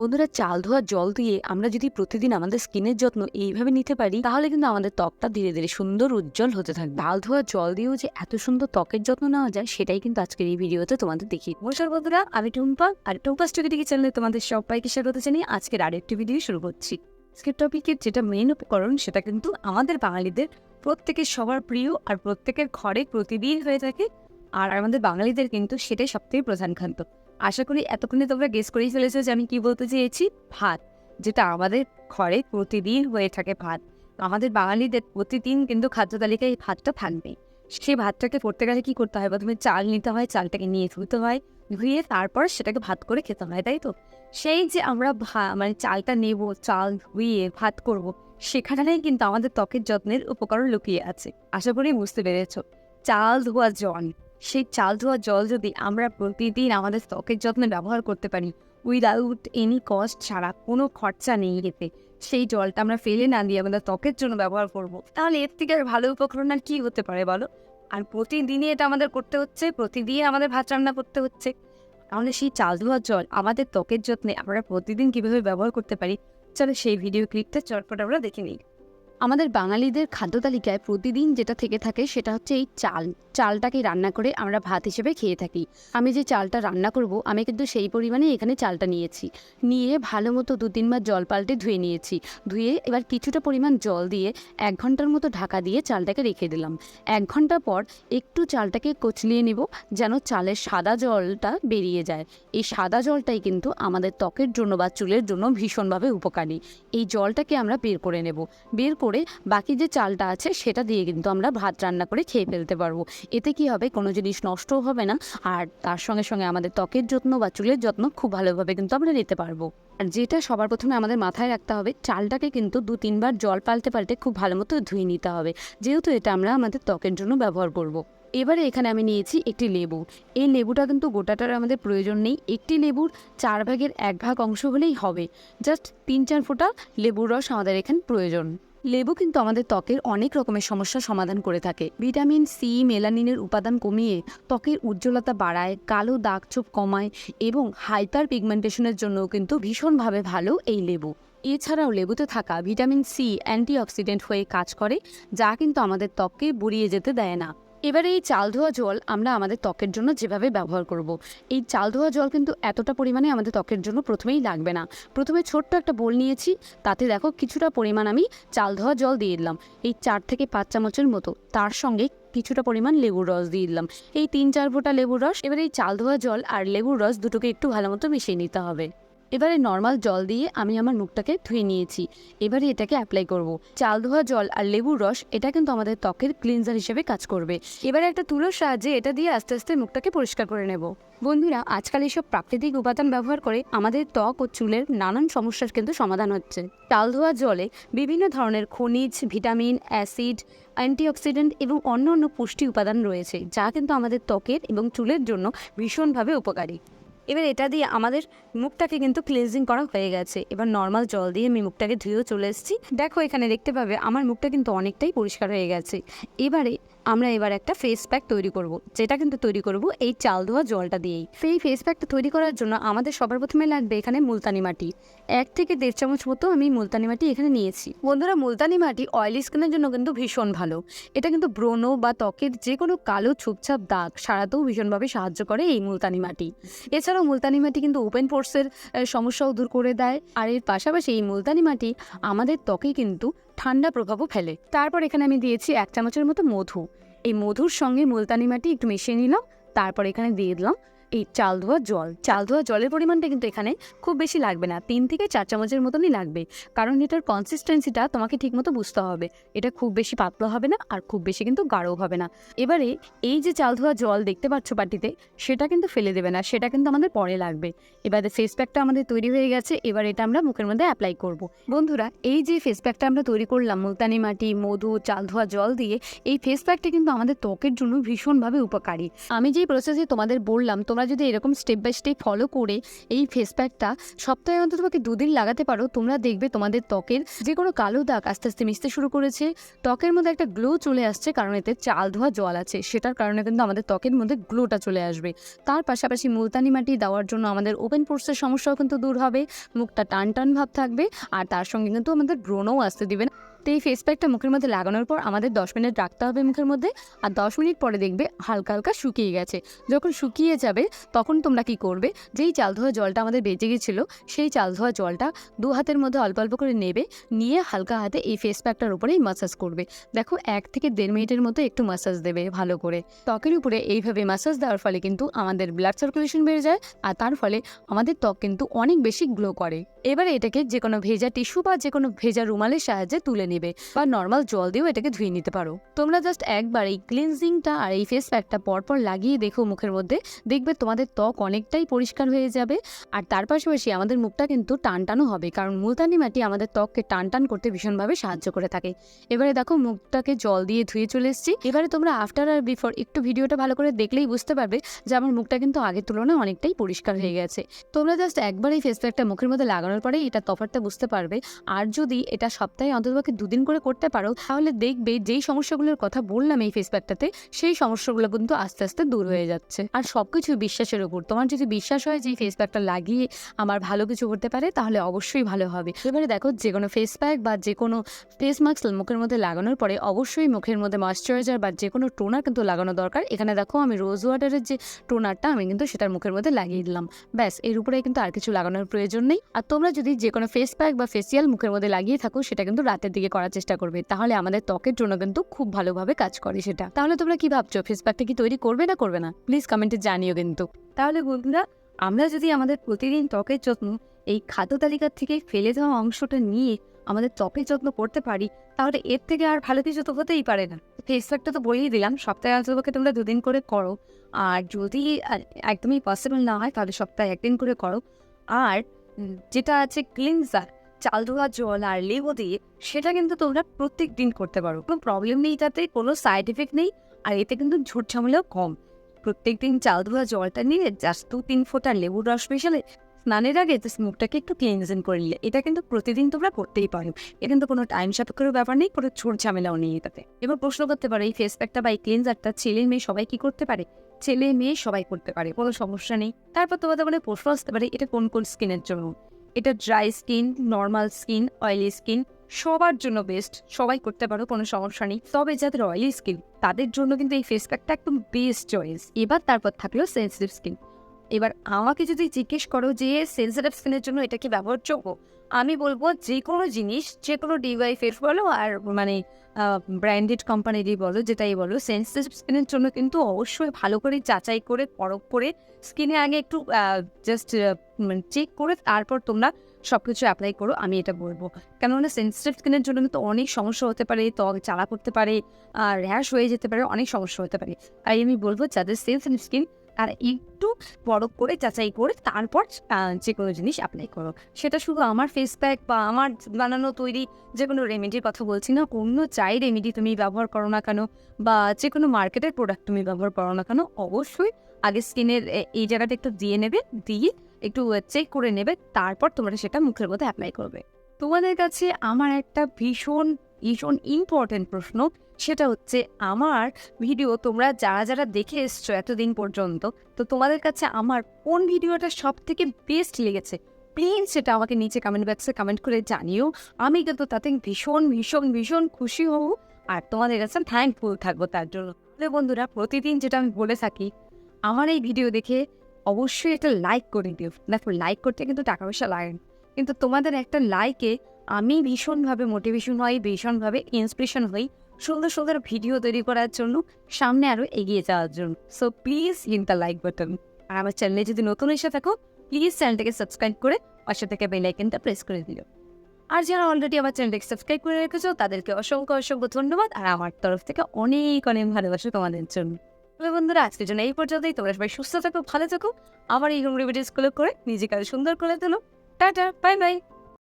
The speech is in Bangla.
বন্ধুরা চাল ধোয়া জল দিয়ে আমরা যদি প্রতিদিন আমাদের স্কিনের যত্ন এইভাবে নিতে পারি, তাহলে কিন্তু আমাদের ত্বকটা ধীরে ধীরে সুন্দর উজ্জ্বল হতে থাকবে। চাল ধোয়া জল দিয়েও যে এত সুন্দর ত্বকের যত্ন নেওয়া যায়, সেটাই কিন্তু আজকের এই ভিডিওতে তোমাদের দেখি নমস্কার বন্ধুরা, আমি টুম্পা, আর টুম্পা স্টুডিও চ্যানেলে তোমাদের সবাইকে স্বাগত জানিয়ে আজকের আরেকটি ভিডিও শুরু করছি। আজকের টপিকের যেটা মেন উপকরণ, সেটা কিন্তু আমাদের বাঙালিদের প্রত্যেকের সবার প্রিয় আর প্রত্যেকের ঘরে প্রতিদিন হয়ে থাকে, আর আমাদের বাঙালিদের কিন্তু সেটাই সবথেকে প্রধান খাদ্য। আশা করি এতক্ষণে তোমরা গেস করেই ফেলেছো যে আমি কি বলতে চেয়েছি? ভাত, যেটা আমাদের ঘরে প্রতিদিন হয়ে থাকে ভাত। আমাদের বাঙালিদের প্রতিদিন কিন্তু খাদ্য তালিকায় এই ভাতটা থাকবে সেই ভাতটাকে করতে গেলে কি করতে হয়? প্রথমে চাল নিতে হয়, চালটাকে নিয়ে ধুতে হয়, ধুয়ে তারপর সেটাকে ভাত করে খেতে হয়, তাই তো? সেই যে আমরা ভা- মানে চালটা নেব, চাল ধুয়ে ভাত করব, সেখানেই কিন্তু আমাদের ত্বকের যত্নের উপকরণ লুকিয়ে আছে। আশা করি বুঝতে পেরেছ। চাল ধোয়া জল। সেই চাল ধোয়া জল যদি আমরা প্রতিদিন আমাদের ত্বকের যত্নে ব্যবহার করতে পারি উইদাউট এনি কস্ট ছাড়া কোনো খরচা নেই এতে। সেই জলটা আমরা ফেলে না দিয়ে আমাদের ত্বকের জন্য ব্যবহার করব। তাহলে এর থেকে আর ভালো উপকরণ আর কী হতে পারে বলো? আর প্রতিদিনই এটা আমাদের করতে হচ্ছে, প্রতিদিনই আমাদের ভাত রান্না করতে হচ্ছে। তাহলে সেই চাল ধোয়ার জল আমাদের ত্বকের যত্নে আমরা প্রতিদিন কীভাবে ব্যবহার করতে পারি? চলো সেই ভিডিও ক্লিপটা চটপট আমরা দেখে নিই। আমাদের বাঙালিদের খাদ্য তালিকায় প্রতিদিন যেটা থেকে থাকে সেটা হচ্ছে এই চাল। চালটাকে রান্না করে আমরা ভাত হিসেবে খেয়ে থাকি। আমি যে চালটা রান্না করব, আমি কিন্তু সেই পরিমাণে এখানে চালটা নিয়েছি। নিয়ে ভালো মতো দু তিনবার জল পাল্টে ধুয়ে নিয়েছি। ধুয়ে এবার কিছুটা পরিমাণ জল দিয়ে এক ঘণ্টার মতো ঢাকা দিয়ে চালটাকে রেখে দিলাম। এক ঘণ্টা পর একটু চালটাকে কচলিয়ে নেব যেন চালের সাদা জলটা বেরিয়ে যায়। এই সাদা জলটাই কিন্তু আমাদের ত্বকের জন্য বা চুলের জন্য ভীষণভাবে উপকারী। এই জলটাকে আমরা বের করে নেব। বের করে বাকি যে চালটা আছে সেটা দিয়ে কিন্তু আমরা ভাত রান্না করে খেয়ে ফেলতে পারব। এতে কি হবে? কোনো জিনিস নষ্টও হবে না। আর তার সঙ্গে সঙ্গে আমাদের ত্বকের যত্ন বা চুলের যত্ন খুব ভালোভাবে কিন্তু আমরা নিতে পারব। আর যেটা সবার প্রথমে আমাদের মাথায় রাখতে হবে, চালটাকে কিন্তু দু তিনবার জল পাল্টে পাল্টে খুব ভালো মতো ধুয়ে নিতে হবে। যেহেতু এটা আমরা আমাদের ত্বকের জন্য ব্যবহার করব। এবারে এখানে আমি নিয়েছি একটি লেবু। এই লেবুটা কিন্তু গোটাটার আমাদের প্রয়োজন নেই। একটি লেবুর চার ভাগের এক ভাগ অংশ হলেই হবে। জাস্ট তিন চার ফোঁটা লেবুর রস আমাদের এখানে প্রয়োজন। লেবু কিন্তু আমাদের ত্বকের অনেক রকমের সমস্যা সমাধান করে থাকে। ভিটামিন সি, মেলানিনের উপাদান কমিয়ে ত্বকের উজ্জ্বলতা বাড়ায়, কালো দাগ ছোপ কমায় এবং হাইপার পিগমেন্টেশনের জন্যও কিন্তু ভীষণভাবে ভালো এই লেবু। এছাড়াও লেবুতে থাকা ভিটামিন সি অ্যান্টিঅক্সিডেন্ট হয়ে কাজ করে, যা কিন্তু আমাদের ত্বককে বুড়িয়ে যেতে দেয় না। এবারে এই চাল ধোয়া জল আমরা আমাদের ত্বকের জন্য যেভাবে ব্যবহার করব। এই চাল ধোয়া জল কিন্তু এতটা পরিমাণে আমাদের ত্বকের জন্য প্রথমেই লাগবে না। প্রথমে ছোট্ট একটা বোল নিয়েছি, তাতে দেখো কিছুটা পরিমাণ আমি চাল ধোয়া জল দিয়ে দিলাম। এই চার থেকে পাঁচ চামচের মতো, তার সঙ্গে কিছুটা পরিমাণ লেবুর রস দিয়ে দিলাম। এই তিন চার ফোঁটা লেবুর রস, এবার এই চাল ধোয়া জল আর লেবুর রস দুটোকে একটু ভালো মতো মিশিয়ে নিতে হবে। এবারে নর্মাল জল দিয়ে আমি আমার মুখটাকে ধুয়ে নিয়েছি। এবারে এটাকে অ্যাপ্লাই করব। চাল ধোয়া জল আর লেবুর রস, এটা কিন্তু আমাদের ত্বকের ক্লিনজার হিসেবে কাজ করবে। এবারে একটা তুলোর সাহায্যে এটা দিয়ে আস্তে আস্তে মুখটাকে পরিষ্কার করে নেব। বন্ধুরা, আজকাল এইসব প্রাকৃতিক উপাদান ব্যবহার করে আমাদের ত্বক ও চুলের নানান সমস্যার কিন্তু সমাধান হচ্ছে। চাল ধোয়া জলে বিভিন্ন ধরনের খনিজ, ভিটামিন, অ্যাসিড, অ্যান্টিঅক্সিডেন্ট এবং অন্য অন্য পুষ্টি উপাদান রয়েছে, যা কিন্তু আমাদের ত্বকের এবং চুলের জন্য ভীষণভাবে উপকারী। এবার এটা দিয়ে আমাদের মুখটাকে কিন্তু ক্লিনজিং করা হয়ে গেছে। এবার নর্মাল জল দিয়ে আমি মুখটাকে ধুয়েও চলে এসেছি। দেখো এখানে দেখতে পাবে আমার মুখটা কিন্তু অনেকটাই পরিষ্কার হয়ে গেছে। এবারে আমরা এবার একটা ফেস প্যাক তৈরি করব, যেটা কিন্তু তৈরি করব এই চাল ধোয়া জলটা দিয়েই। সেই ফেস প্যাকটা তৈরি করার জন্য আমাদের সবার প্রথমে লাগবে এখানে মুলতানি মাটি। এক থেকে দেড় চামচ মতো আমি মুলতানি মাটি এখানে নিয়েছি। বন্ধুরা, মুলতানি মাটি অয়েলি স্কিনের জন্য কিন্তু ভীষণ ভালো। এটা কিন্তু ব্রণ বা ত্বকের যে কোনো কালো ছুপছাপ দাগ সারাতেও ভীষণভাবে সাহায্য করে এই মুলতানি মাটি। এছাড়াও মুলতানি মাটি কিন্তু ওপেন পোর্সের সমস্যাও দূর করে দেয়। আর এর পাশাপাশি এই মুলতানি মাটি আমাদের ত্বকে কিন্তু ঠান্ডা প্রভাবও ফেলে। তারপর এখানে আমি দিয়েছি এক চামচের মতো মধু। এই মধুর সঙ্গে মুলতানি মাটি একটু মিশিয়ে নিলাম, তারপর এখানে দিয়ে দিলাম এই চাল ধোয়া জল। চাল ধোয়া জলের পরিমাণটা কিন্তু এখানে খুব বেশি লাগবে না। তিন থেকে চার চামচের মতনই লাগবে। কারণ এটার কনসিস্টেন্সিটা তোমাকে ঠিকমতো বুঝতে হবে। এটা খুব বেশি পাতলা হবে না আর খুব বেশি কিন্তু গাঢ়ও হবে না। এবারে এই যে চাল ধোয়া জল দেখতে পাচ্ছ বাটিতে, সেটা কিন্তু ফেলে দেবে না। সেটা কিন্তু আমাদের পরে লাগবে। এবারে ফেস প্যাকটা আমাদের তৈরি হয়ে গেছে। এবার এটা আমরা মুখের মধ্যে অ্যাপ্লাই করব। বন্ধুরা, এই যে ফেস প্যাকটা আমরা তৈরি করলাম, মুলতানি মাটি, মধু, চাল ধোয়া জল দিয়ে, এই ফেস প্যাকটা কিন্তু আমাদের ত্বকের জন্য ভীষণভাবে উপকারী। আমি যেই প্রসেসে তোমাদের বললাম, তোমরা তোমরা যদি এরকম স্টেপ বাই স্টেপ ফলো করে এই ফেস প্যাকটা সপ্তাহে অন্তত তোমাকে দুদিন লাগাতে পারো, তোমরা দেখবে তোমাদের ত্বকের যে কোনো কালো দাগ আস্তে আস্তে মিশতে শুরু করেছে। ত্বকের মধ্যে একটা গ্লো চলে আসছে কারণ এতে চাল ধোয়া জল আছে, সেটার কারণে কিন্তু আমাদের ত্বকের মধ্যে গ্লোটা চলে আসবে। তার পাশাপাশি মুলতানি মাটি দেওয়ার জন্য আমাদের ওপেন পোর্সের সমস্যাও কিন্তু দূর হবে, মুখটা টান টান ভাব থাকবে, আর তার সঙ্গে কিন্তু আমাদের ব্রণও আসতে দিবে। না তো এই ফেস প্যাকটা মুখের মধ্যে লাগানোর পর আমাদের দশ মিনিট রাখতে হবে মুখের মধ্যে, আর দশ মিনিট পরে দেখবে হালকা হালকা শুকিয়ে গেছে। যখন শুকিয়ে যাবে, তখন তোমরা কি করবে? যেই চাল ধোয়া জলটা আমাদের বেঁচে গেছিল, সেই চাল ধোয়া জলটা দু হাতের মধ্যে অল্প অল্প করে নেবে, নিয়ে হালকা হাতে এই ফেস প্যাকটার উপরেই মাসাজ করবে। দেখো, এক থেকে দেড় মিনিটের মতো একটু মাসাজ দেবে ভালো করে। ত্বকের উপরে এইভাবে মাসাজ দেওয়ার ফলে কিন্তু আমাদের ব্লাড সার্কুলেশন বেড়ে যায়, আর তার ফলে আমাদের ত্বক কিন্তু অনেক বেশি গ্লো করে। এবারে এটাকে যে কোনো ভেজা টিস্যু বা যে কোনো ভেজা রুমালের সাহায্যে তুলে নেবে বা নর্মাল জল দিয়েও এটাকে ধুয়ে নিতে পারো। তোমরা জাস্ট একবার এই ক্লিনজিংটা আর এই ফেস প্যাকটা পরপর লাগিয়ে দেখো মুখের মধ্যে। দেখবে তোমাদের ত্বক অনেকটাই পরিষ্কার হয়ে যাবে। আর তার পাশাপাশি আমাদের মুখটা কিন্তু টান টানও হবে, কারণ মুলতানি মাটি আমাদের ত্বককে টান টান করতে ভীষণভাবে সাহায্য করে থাকে। এবারে দেখো মুখটাকে জল দিয়ে ধুয়ে চলে এসেছি। এবারে তোমরা আফটার আর বিফোর একটু ভিডিওটা ভালো করে দেখলেই বুঝতে পারবে যে আমার মুখটা কিন্তু আগের তুলনায় অনেকটাই পরিষ্কার হয়ে গেছে। তোমরা জাস্ট একবার এই ফেস প্যাকটা মুখের মধ্যে লাগানোর পরেই এটা তফাৎটা বুঝতে পারবে। আর যদি এটা সপ্তাহে অন্ততপক্ষে দুদিন করে করতে পারো, তাহলে দেখবে যেই সমস্যাগুলোর কথা বললাম এই ফেস প্যাকটাতে সেই সমস্যাগুলো কিন্তু আস্তে আস্তে দূর হয়ে যাচ্ছে। আর সব কিছু বিশ্বাসের উপর। তোমার যদি বিশ্বাস হয় যে এই ফেস প্যাকটা লাগিয়ে আমার ভালো কিছু করতে পারে, তাহলে অবশ্যই ভালো হবে। এবারে দেখো, যে কোনো ফেস প্যাক বা যে কোনো ফেস মাস্ক মুখের মধ্যে লাগানোর পরে অবশ্যই মুখের মধ্যে ময়শ্চারাইজার বা যে কোনো টোনার কিন্তু লাগানো দরকার। এখানে দেখো, আমি রোজ ওয়াটারের যে টোনারটা আমি কিন্তু সেটার মুখের মধ্যে লাগিয়ে দিলাম। ব্যাস, এর উপরে কিন্তু আর কিছু লাগানোর প্রয়োজন নেই। আর তোমরা যদি যে কোনো ফেস প্যাক বা ফেসিয়াল মুখের মধ্যে লাগিয়ে থাকো, সেটা কিন্তু রাতের দিকে করার চেষ্টা করবে, তাহলে আমাদের ত্বকের জন্য কিন্তু খুব ভালোভাবে কাজ করে সেটা। তাহলে তোমরা কি ভাবছ ফেস প্যাকটা কি তৈরি করবে না করবে না? প্লিজ কমেন্টে জানিও কিন্তু। তাহলে বন্ধুরা, আমরা যদি আমাদের প্রতিদিন ত্বকের যত্ন, এই খাদ্য তালিকার থেকে ফেলে দেওয়া অংশটা নিয়ে আমাদের ত্বকের যত্ন করতে পারি, তাহলে এর থেকে আর ভালো কিছু তো হতেই পারে না। ফেস প্যাকটা তো বলেই দিলাম, সপ্তাহে অন্ততপক্ষে তোমরা দুদিন করে করো। আর যদি একদমই পসিবল না হয়, তাহলে সপ্তাহে একদিন করে করো। আর যেটা আছে ক্লিনজার চাল ধোয়া, জল আর লেবু দিয়ে সেটা কিন্তু তোমরা প্রত্যেক দিন করতে পারো। কোনো প্রবলেম নেই তাতে, কোনো সাইড এফেক্ট নেই, আর এতে কিন্তু ঝুট ঝামেলাও কম। প্রত্যেক দিন চাল ধোয়া, জলটা নিয়ে জাস্ট দু তিন ফোঁটা লেবুর রস মেশালে স্নানের আগে জাস্ট মুখটাকে একটু ক্লিনজিং করে নিলে। এটা কিন্তু প্রতিদিন তোমরা করতেই পারো। এটা কিন্তু কোনো টাইম সাপেক্ষেরও ব্যাপার নেই, কোনো ঝুট ঝামেলাও নেই এটাতে। এবার প্রশ্ন করতে পারো, এই ফেস প্যাকটা বা এই ক্লিনজারটা ছেলে মেয়ে সবাই কি করতে পারে? ছেলে মেয়ে সবাই করতে পারে, কোনো সমস্যা নেই। তারপর তোমাদের মানে প্রশ্ন আসতে পারে, এটা কোন কোন স্কিনের জন্য? এটা dry skin normal skin oily skin সবার জন্য বেস্ট সবাই করতে পারো, কোনো সমস্যা নেই। তবে যাদের অয়েলি স্কিন তাদের জন্য কিন্তু এই ফেস প্যাকটা একদম বেস্ট চয়েস এবার তারপর থাকল সেন্সিটিভ স্কিন এবার আমাকে যদি জিজ্ঞেস করো যে সেন্সিটিভ স্কিনের জন্য এটা কি ব্যবহারযোগ্য, আমি বলব যে কোনো জিনিস যে কোনো ডিওয়াই ফেস বলো আর মানে ব্র্যান্ডেড কোম্পানিরই বলো, যেটাই বলো সেন্সিটিভ স্কিনের জন্য কিন্তু অবশ্যই ভালো করে যাচাই করে, পরখ করে স্কিনে আগে একটু জাস্ট চেক করে তারপর তোমরা সব কিছু অ্যাপ্লাই করো, আমি এটা বলব। কেননা সেন্সিটিভ স্কিনের জন্য কিন্তু অনেক সমস্যা হতে পারে, ত্বক চালা করতে পারে র্যাশ হয়ে যেতে পারে, অনেক সমস্যা হতে পারে। তাই আমি বলব যাদের সেন্সিটিভ স্কিন তারা একটু পরখ করে যাচাই করে তারপর যে কোনো জিনিস অ্যাপ্লাই করো। সেটা শুধু আমার ফেস প্যাক বা আমার বানানো তৈরি যে কোনো রেমেডির কথা বলছি না, অন্য চাই রেমেডি তুমি ব্যবহার করো না কেন বা যে কোনো মার্কেটের প্রোডাক্ট তুমি ব্যবহার করো না কেন, অবশ্যই আগে স্কিনের এই জায়গাটা একটু দিয়ে নেবে, দিয়ে একটু চেক করে নেবে, তারপর তোমরা সেটা মুখের মধ্যে অ্যাপ্লাই করবে। তোমাদের কাছে আমার একটা ভীষণ ভীষণ ইম্পর্টেন্ট প্রশ্ন। সেটা হচ্ছে, আমার ভিডিও তোমরা যারা যারা দেখে এসছো এতদিন পর্যন্ত, তো তোমাদের কাছে আমার কোন ভিডিওটা সব থেকে বেস্ট লেগেছে প্লিজ সেটা আমাকে নিচে কমেন্ট বক্সে কমেন্ট করে জানিও। আমি কিন্তু তাতে ভীষণ ভীষণ ভীষণ খুশি হব আর তোমাদের কাছে থ্যাঙ্কফুল থাকব তার জন্য। বন্ধুরা, প্রতিদিন যেটা আমি বলে থাকি, আমার এই ভিডিও দেখে অবশ্যই একটা লাইক করে দিও। দেখো লাইক করতে কিন্তু টাকা পয়সা লাগে কিন্তু তোমাদের একটা লাইকে আমি ভীষণভাবে মোটিভেশন হই, ভীষণভাবে ইন্সপিরেশন হই। সুন্দর সুন্দর ভিডিও তৈরি করার জন্য সামনে আরও এগিয়ে যাওয়ার জন্য। So please hit the like button আর আমার চ্যানেলে যদি নতুন এসে থাকো প্লিজ চ্যানেলটাকে সাবস্ক্রাইব করে পাশে থেকে বেল আইকনটা প্রেস করে দিও। আর যারা অলরেডি আমার চ্যানেলটাকে সাবস্ক্রাইব করে রেখেছো, তাদেরকে অসংখ্য অসংখ্য ধন্যবাদ। আর আমার তরফ থেকে অনেক অনেক ভালোবাসা তোমাদের জন্য। তবে বন্ধুরা, আজকের জন্য এই পর্যন্তই। তোমরা সবাই সুস্থ থাকো, ভালো থাকো। আবার এই হোম রেমিডিসগুলো করে নিজেকে সুন্দর করে তোলো। Tata bye bye